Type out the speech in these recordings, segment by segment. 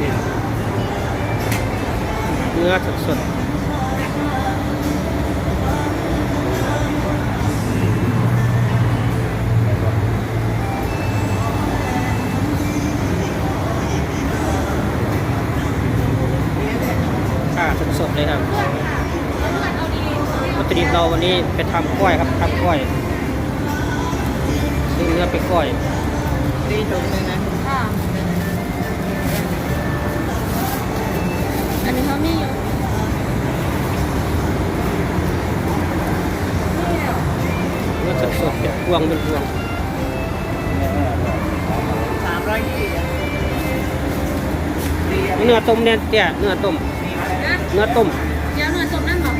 นี่เนื้อสดสดอ่าสดสดๆเลยครับวัตถุดิบเราวันนี้ไปทำกล้อยครับทำกล้อยซื้อเนื้อไปกล้อยดีตรงเลยนะ อันนี้เขามีอยู่เนื้อสดสดๆเป็นพวงเป็นพวงสามร้อยยี่อะดีอะเนื้อต้มเนี่ยเตี้ยเนื้อต้มนะเนื้อต้มเดี๋ยวหน่วยจมนั่นบอก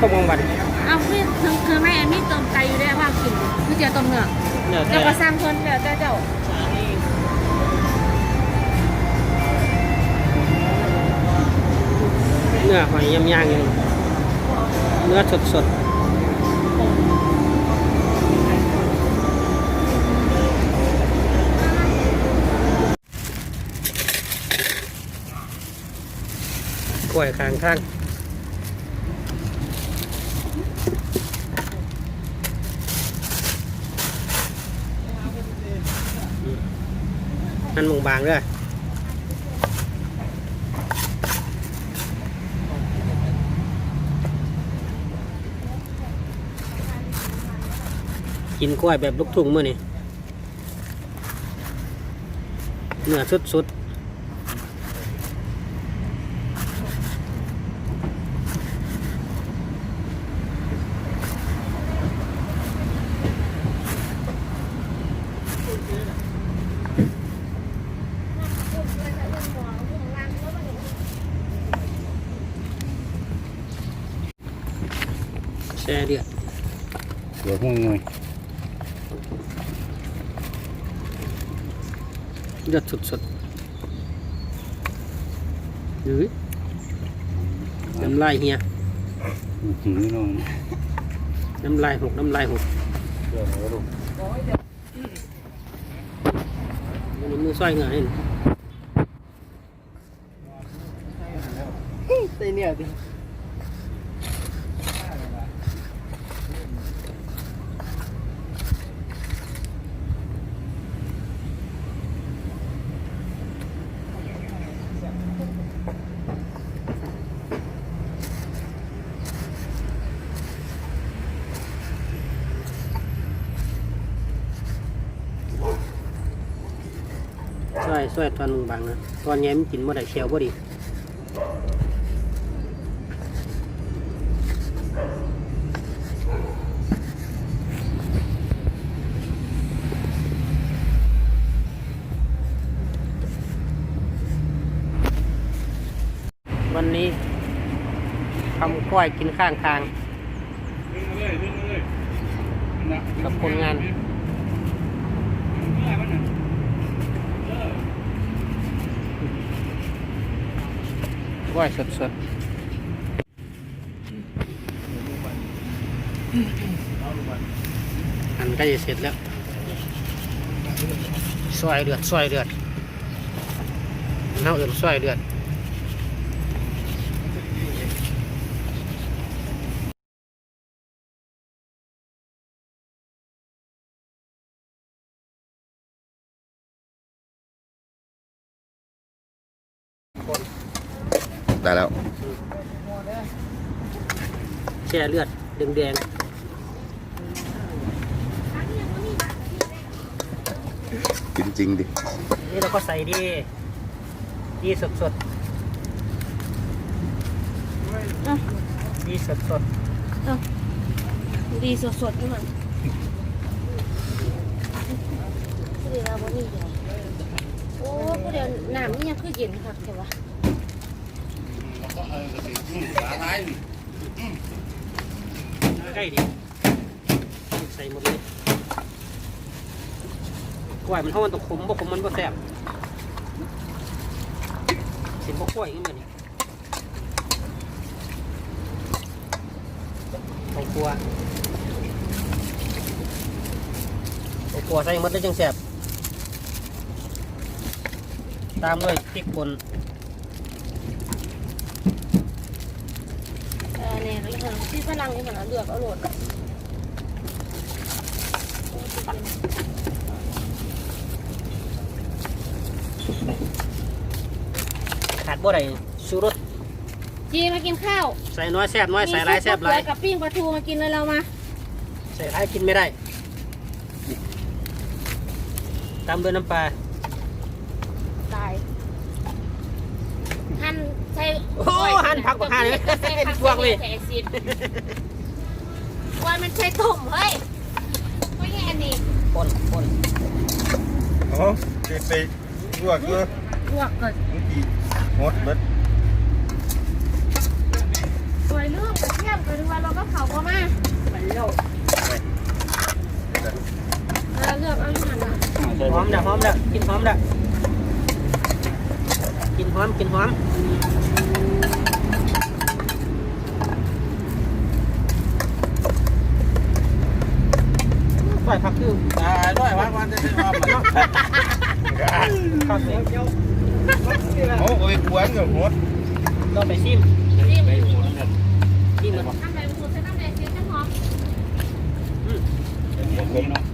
ต้มกลางวันเอาคือคือคือแม่อันนี้เติมไก่อยู่ได้ว่ากินคือเจียวต้มเนื้อเนื้อเดี๋แต่ยวก็สร้างคนเดี๋ยวเจ้า นื้อหอยยำย่างอยู่เนื้อสดสดกล้วยข้างทางนั่นบางๆด้อ กินกล้วยแบบลูกทุ่งเมื่อนี่เนื้อสุดสุดแช่เดือดเดี๋ยวห่วงหน่ ยเดือดสุดสุดหรือน้ำลายเฮียหือน้องน้ำลายหกน้ำลายหกเดี๋ยวเอาลูกมันมือซอยเหงื่อนี่ใส่เนี่ยดิ อยซอยตอนมุงบางนะตอนแย้มนกินบ่ได้เชียวบ่ดีวันนี้ทำกล้วยกินข้างทาง กับคนงาน กล้วยสดสดอันก็จะเสร็จแล้วซอยเดือดซอยเดือดเน่าเอื่นซอยเดือดคน ได้แล้วแช่เลือดแดงกินจริงดิๆนี่เราก็ใส่ดีดีสดสดอะๆดีสดสดดีสดๆนี่มันคือเดี๋ยวเราบ่มีเดียวโอ้ก็เดี๋ยวน้ำนี่ยังคือเย็นคักใช่ปะ ใกล้ดีใส่หมดเลยกล้วยมันเท่ามันตกขมบ่ขมมันบ่แซ่บเห็นบ่กล้วยขึ้นมานี่ข้าวคั่วข้าวคั่วใส่หมดเลยจังแซ่บตามด้วยพริกป่น เออเนี่ยเราเห็นที่ฝรั่งนี่มันเอาเลือกเอาโหลดขาดบ่ได้ชูรสจีมากินข้าวใส่น้อยแซ่บน้อยใส่หลายแซ่บหลายมีซุปมะเขือกับปิ้งปลาทูมากินเลยเรามา ใส่หลายกินไม่ได้ตามด้วยน้ำปลาตาย หั่นใส่โอ้หั่นผักบักห่าเลยใส่ผักพวกเลย ใส่แอซิดวันมันใช้ต้มเฮ้ยไม่ใช่อันนี้ป่นป่นโอ้ไปไปลวกเนาะลวกก่อนเมื่อกี้หมดเบิดสวยลูกกระเทียมกระดูกเราก็เผาก็มามันโลกเออเลือกเอาอยู่หั่นน่ะหอมเด้อหอมเด้อกินหอมเด้อ กินหอมกินหอมปล่อยผักคือตายด้วยวันวันจะได้ความมันเนาะข้าวเสียโอ้โหกวนกับหมดเราไปชิมนี่มันชิมมันน้ำใดมันใส่น้ำใดเสียจังหอม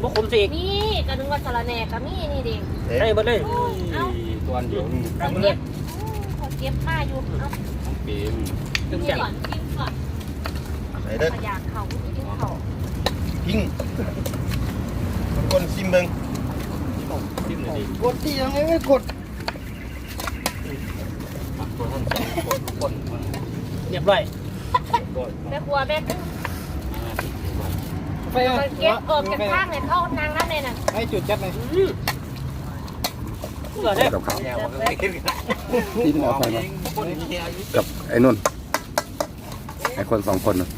บ่ขมสิอีกนี่กระดึงว่าสาระแหนกับมี่นี่เด็กได้เบ่เลยเอ้า ตัวเดียวนี่เขาเก็บเขาเก็บมาอยู่เอ้าปีมถึงกิแซ่นบก่อนกินก่อนใส่เด้อขยะเขากินเขาทิ้งคนซิมเบิงกดที่ยังไงไม่กดเรียบร้อยแม่ครัวแม่ตึ้งไปไปเก็บออกจากข้างเลยเข้านางน้ำเลยน่ะให้จุดจัดเลยอืมเสือได้ กับเขากินที่มอไซค์มากับไอ้นุ่นไอ้คนสองคนน่ะ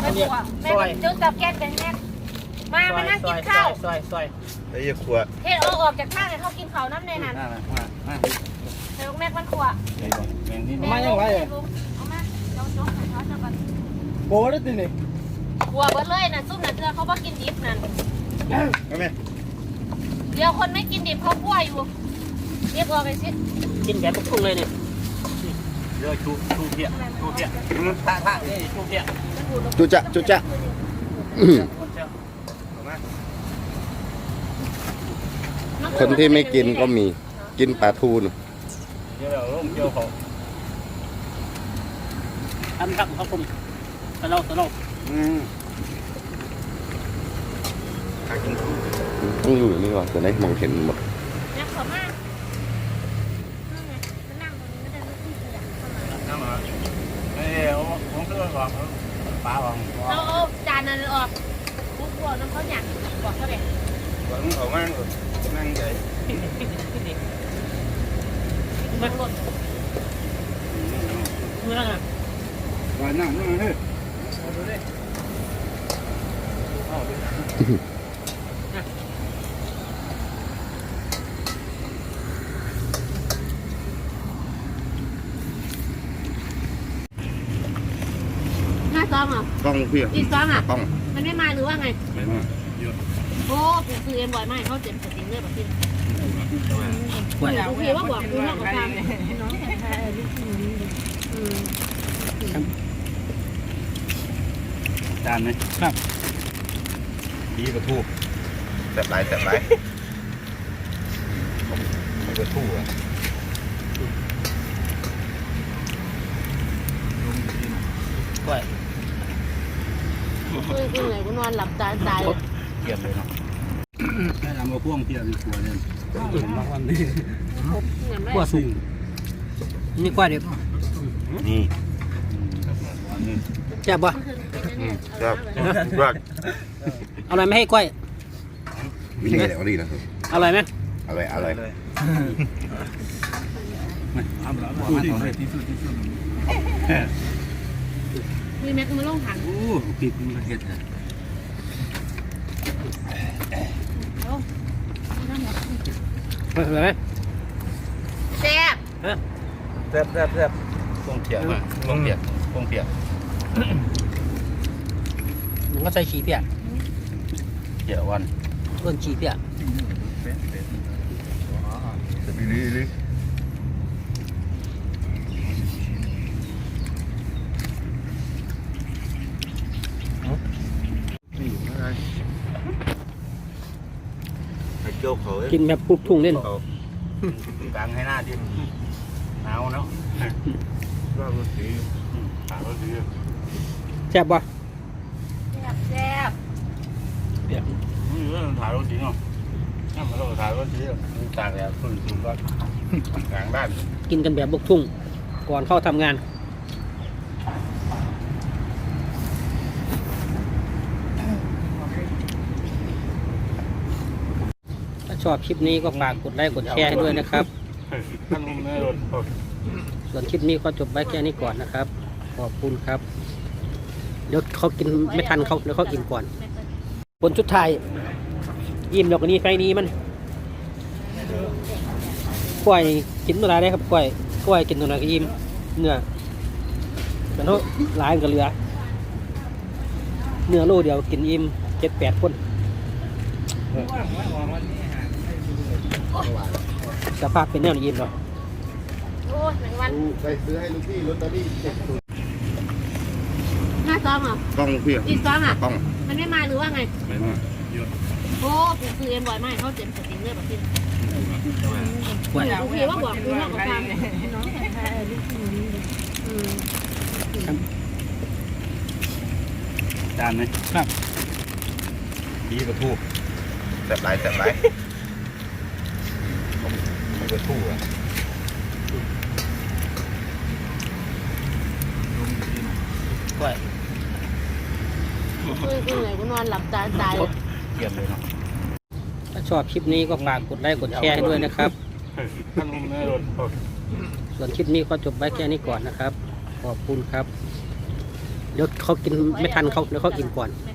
แม่ครัวแม่จุดกับแก๊สเป็นแม่มามานั่งกินข้าวซอยซอยไอ้ยขวดเฮ็ดเอาออกจากข้างเลยเขากินเขาน้ำในนั้นเดี๋ยวแม่มันครัวมายังไรเอามาเจ้าจ้าเขาจะกันโบได้ตินี่ ครัวเบิดเลยน่ะซุปน่ะเจือเขาบ่กินดิบนั่นเอาไหมเดี๋ยวคนไม่กินดิบเขากลัวอยู่เรียกออกไปสิกินแบบทุกทุ่งเลยเนี่ยเดี๋ยวชูชูเพียชูเพียท่าท่านี่ชูเพียจุจะจุจะอื้อคนที่ไม่กินก็มีกินปลาทูนเดี๋ยวเราลงเกี่ยวเขาทำครับครับผมตะเลาตะเลา อืมขากินคู่ต้องอยู่นี่ก่อนจะได้มองเห็นหมดนักขอมากนั่งไงจะนั่งตรงนี้ไม่ได้ไม่ขึ้นเสียงเข้ามาน้ำมาเอ้ยผมก็บอกปลาบอกเอาเอาจานนั้นออกพวกพวน้ำเขาอยากบอกเขาเด็กบอกเขามั่งนั่งใจมันหล่น เมื่อไงว่านั่งนั่งเฮ้ย หน้าซองเหรอกล้องเพียอีกซองอะ กล้องมันไม่มาหรือว่าไง ไม่มาโอ้กูซื้อเอ็มบ่อยมากเขาเจ็บสติงเลือดแบบนี้ปวดโอเคว่าบอกกูว่ากับตามน้องแท้ๆลูกอืม จานไหมครับดีกระทูแสบหลายแสบหลายกระทูอะปวดคือคือไงกูนอนหลับตาตายเกียบเลยเนาะให้ทำมาพ่วงเทียบดีกว่าเนี่ยบางวันนี่ปวดสูงนี่กว่าเด็กนี่แซ่บปะ ครับรักเอาอะไรไม่ให้กล้วย วิ่งเลยเอาดีนะอร่อยไหมอร่อยอร่อยทำแล้วที่สุดที่สุดที่สุดมีแม็กมาลงถังโอ้ปิดมันเห็ดอะอร่อยไหมแซ่บแซ่บแซ่บแซ่บพวงเทียบอะพวงเปียกพวงเปียกมัน ก็ใส่ขี้เปียกเกี่ยววันเอิ้นจีเปียจะไปลื้อลื้อไอ้เกี่ยวเขากินแบบปุบทุ่งเล่นกลางให้หน้าดิหนาวเนาะว่ามันสีถามว่าดีแซ่บบ่ แซ่บแซ่บนี่เรื่องถ่ายรถจริงเหรอนี่มันต้องถ่ายรถจริงต่างแล้วคุณคุณก็กลางด้านกินกันแบบบุกทุ่ง ก่อนเข้าทำงานถ้าชอบคลิปนี้ก็ฝากกดไลค์กดแชร์ให้ด้วยนะครับท่านลุงในรถส่วนคลิปนี้ก็จบไว้แค่นี้ก่อนนะครับ ขอบคุณครับ เดี๋ยวเขากินไม่ทันเขาเดี๋ยวเขากินก่อนผลชุดไทายยิ้มดอกนี้ไฟนี้มันกล้วยกินเมื่อไรได้ครับกล้วยกล้วยกินตัวไหนก็ยิ้มเนื้อแต่เขาหลายก็เหลือ เนื้อโลเดียวกินอิ่มเจ็ดแปดคนสภาพเป็นแนวนี้ยิ้มเนาะโอ้ยแมงวันไปซื้อให้ลูกพี่ลอตเตอรี่เจ็ดศูนย์ห้าซ องเหรอกล้องเพียงอีกซองอะ กล้องมันไม่มาหรือว่าไง ไม่มาโอ้กูซื้อเอ็มบ่อยมากเขาเจ็บสติงเลยแบบนี้กล้วยกูคิดว่าบอกกูว่ากับความอืมจานไหมครับดีกระทู้แสบหลายแสบหลายกระทู้อะ กล้วย คือคือไงกูนอนหลับตาตายเกี่ยมเลยเนาะถ้าชอบคลิปนี้ก็ฝากกดไลค์กดแชร์ให้ด้วยนะครับ ท่านลุงในรถส่วนคลิปนี้ก็จบไว้แค่นี้ก่อนนะครับ ขอบคุณครับเดี๋ยวเขากินไม่ทันเขาเดี๋ยวเขากินก่อนแม่